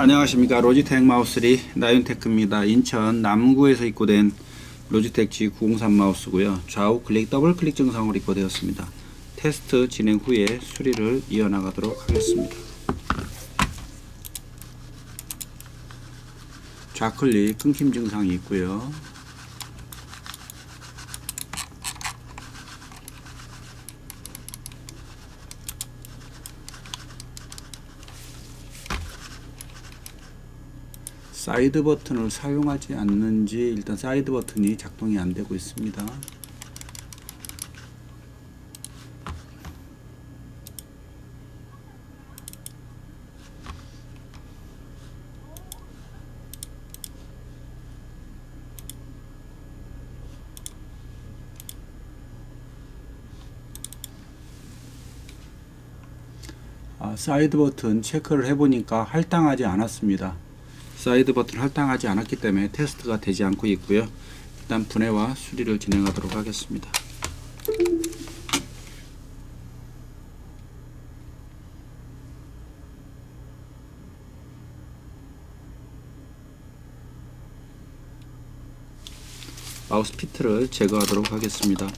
안녕하십니까. 로지텍 마우스리 나윤테크입니다. 인천 남구에서 입고된 로지텍 G903 마우스고요. 좌우 클릭 더블 클릭 증상으로 입고되었습니다. 테스트 진행 후에 수리를 이어나가도록 하겠습니다. 좌클릭 끊김 증상이 있고요 사이드 버튼을 사용하지 않는지 일단 사이드 버튼이 작동이 안 되고 있습니다. 아, 사이드 버튼 체크를 해보니까 할당하지 않았습니다. 사이드 버튼을 할당하지 않았기 때문에 테스트가 되지 않고 있고요. 일단 분해와 수리를 진행하도록 하겠습니다. 마우스 피트를 제거하도록 하겠습니다.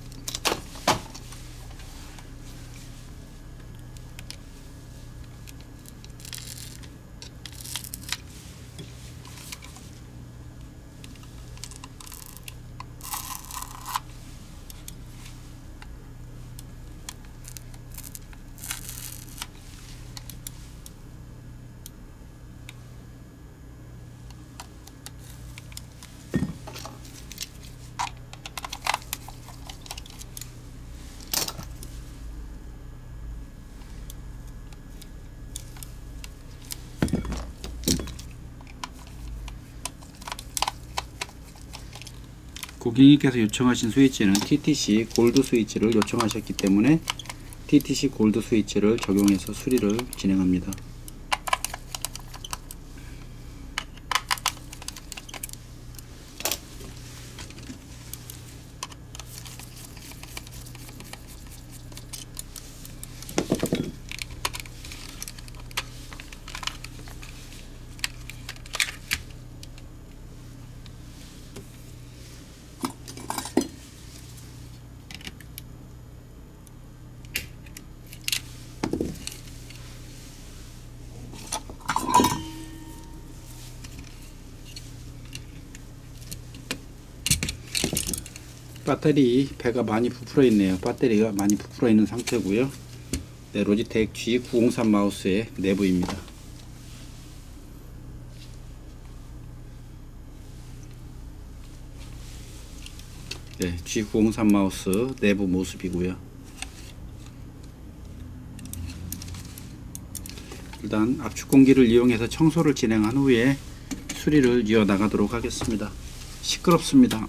고객님께서 요청하신 스위치는 TTC 골드 스위치를 요청하셨기 때문에 TTC 골드 스위치를 적용해서 수리를 진행합니다. 배터리 배가 많이 부풀어 있네요. 배터리가 많이 부풀어 있는 상태고요. 네, 로지텍 G903 마우스의 내부입니다. 네, G903 마우스 내부 모습이고요. 일단 압축 공기를 이용해서 청소를 진행한 후에 수리를 이어 나가도록 하겠습니다. 시끄럽습니다.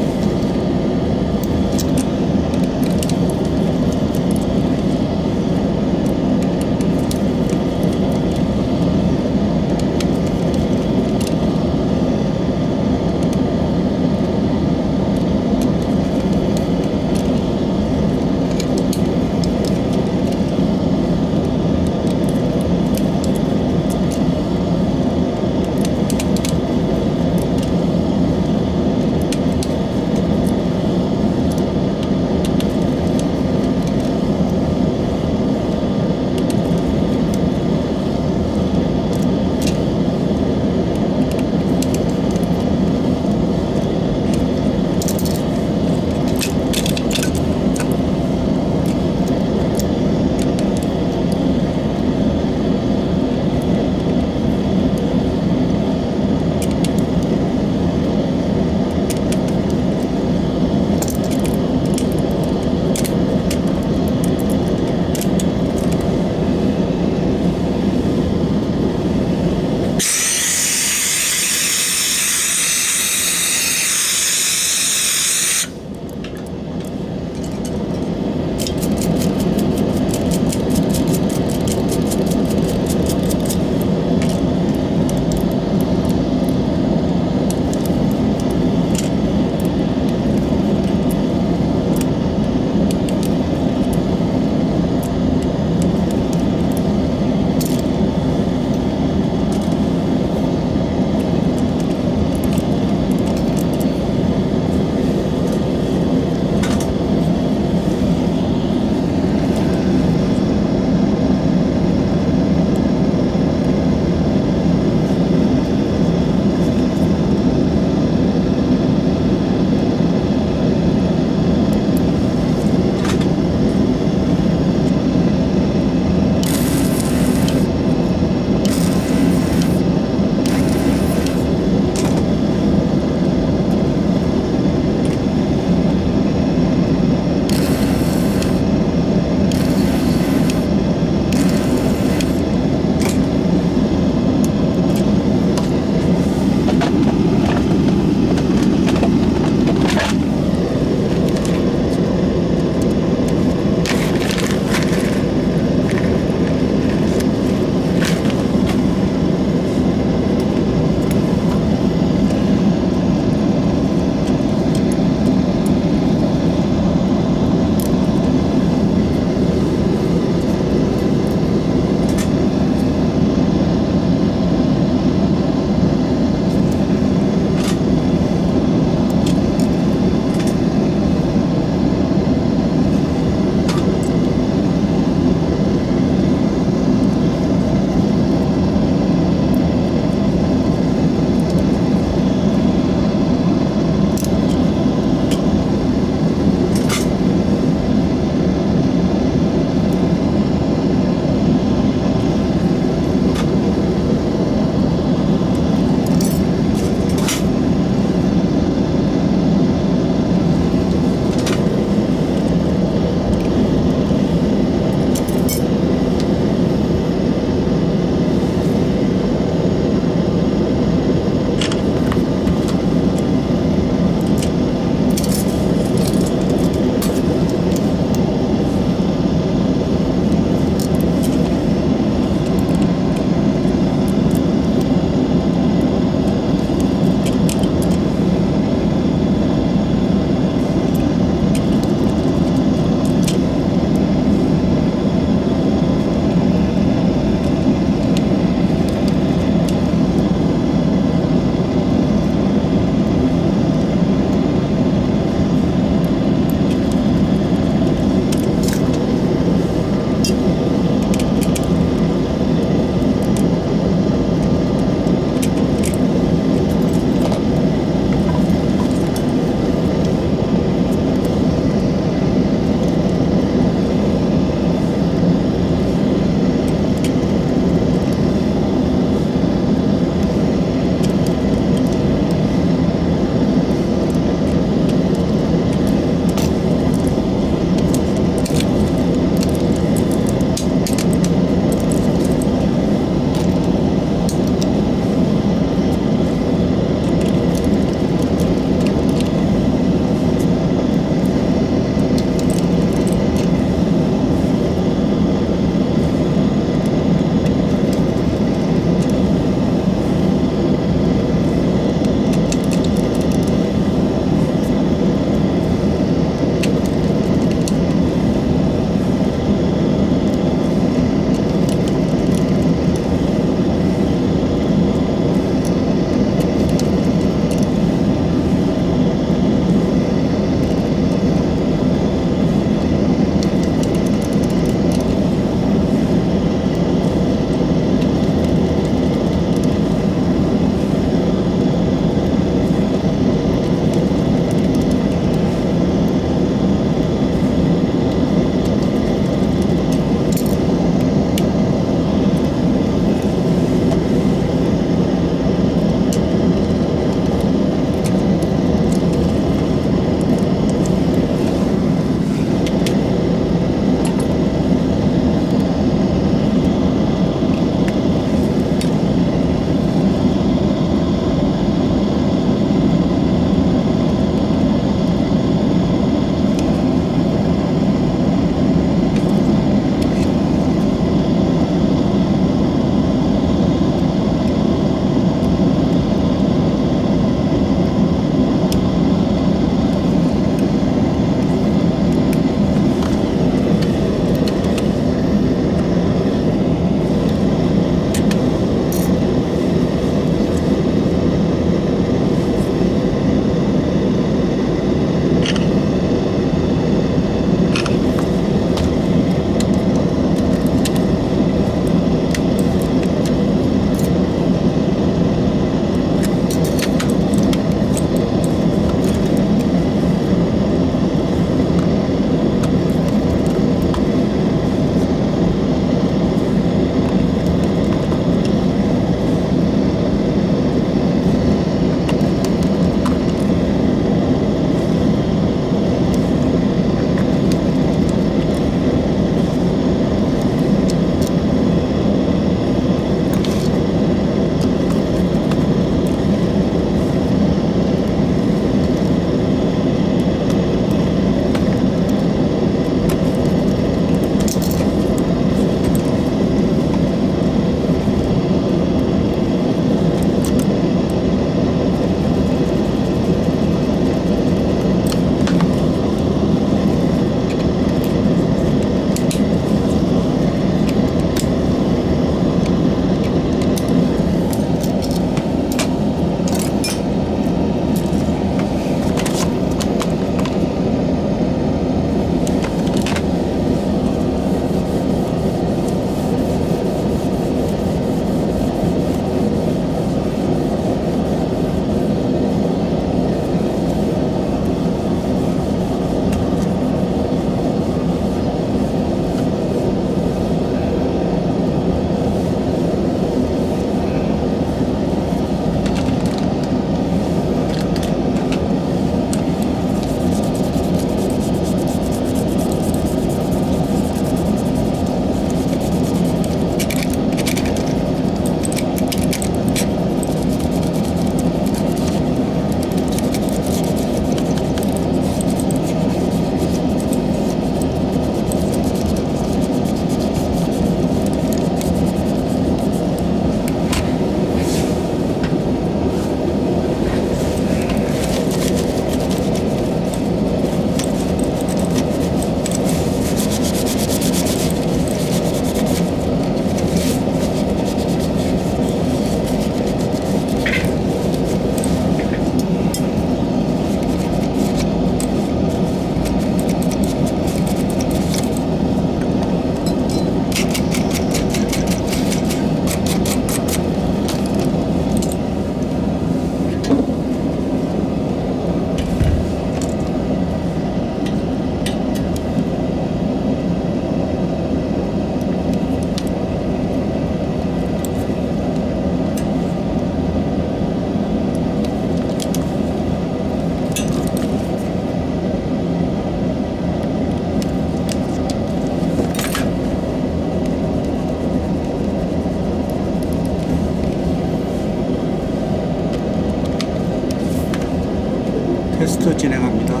테스트 진행합니다.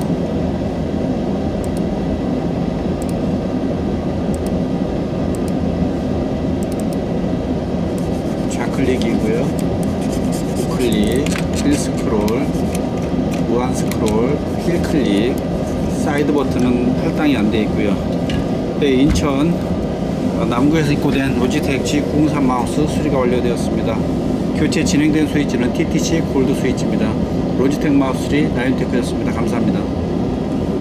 좌클릭이고요. 우클릭, 힐 스크롤, 무한 스크롤, 힐 클릭, 사이드 버튼은 할당이 안 돼 있고요. 네, 인천 어, 남구에서 입고된 로지텍 G903 마우스 수리가 완료되었습니다. 교체 진행된 스위치는 TTC 골드 스위치입니다. 로지텍 마우스 수리 나윤테크였습니다. 감사합니다.